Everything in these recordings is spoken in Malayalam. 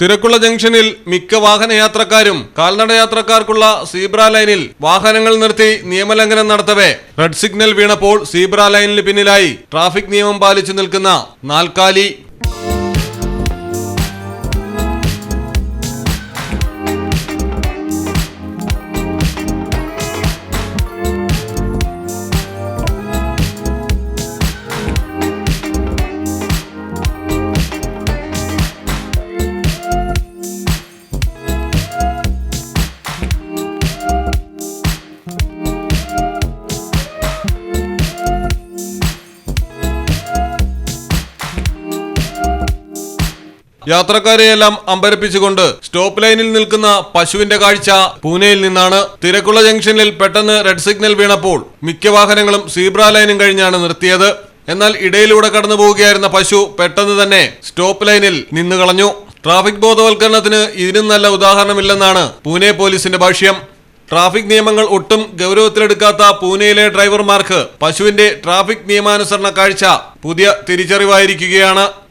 തിരക്കുള്ള ജംഗ്ഷനിൽ മിക്ക വാഹനയാത്രക്കാരും കാൽനട യാത്രക്കാർക്കുള്ള സീബ്ര ലൈനിൽ വാഹനങ്ങൾ നിർത്തി നിയമലംഘനം നടത്തവേ. റെഡ് സിഗ്നൽ വീണപ്പോൾ സീബ്ര ലൈനിന് പിന്നിലായി ട്രാഫിക് നിയമം പാലിച്ചു നിൽക്കുന്ന നാൽക്കാലി യാത്രക്കാരെയെല്ലാം അമ്പരപ്പിച്ചുകൊണ്ട് സ്റ്റോപ്പ് ലൈനിൽ നിൽക്കുന്ന പശുവിന്റെ കാഴ്ച പൂനെയിൽ നിന്നാണ്. തിരക്കുള്ള ജംഗ്ഷനിൽ പെട്ടെന്ന് റെഡ് സിഗ്നൽ വീണപ്പോൾ മിക്ക വാഹനങ്ങളും സീബ്ര ലൈനും കഴിഞ്ഞാണ് നിർത്തിയത്. എന്നാൽ ഇടയിലൂടെ കടന്നു പോവുകയായിരുന്ന പശു പെട്ടെന്ന് തന്നെ സ്റ്റോപ്പ് ലൈനിൽ നിന്നു കളഞ്ഞു. ട്രാഫിക് ബോധവൽക്കരണത്തിന് ഇതിനും നല്ല ഉദാഹരണമില്ലെന്നാണ് പൂനെ പോലീസിന്റെ ഭാഷ്യം. ട്രാഫിക് നിയമങ്ങൾ ഒട്ടും ഗൗരവത്തിലെടുക്കാത്ത പൂനെയിലെ ഡ്രൈവർമാർക്ക് പശുവിന്റെ ട്രാഫിക് നിയമാനുസരണ കാഴ്ച പുതിയ തിരിച്ചറിവായിരിക്കുകയാണ്.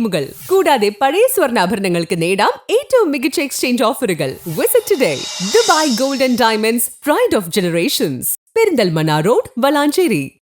സ്കീമുകൾ കൂടാതെ പഴയ സ്വർണാഭരണങ്ങൾക്ക് നേടാം ഏറ്റവും മികച്ച എക്സ്ചേഞ്ച് ഓഫറുകൾ visit today Dubai gold and diamonds pride of generations Perinthalmanna road Valanchery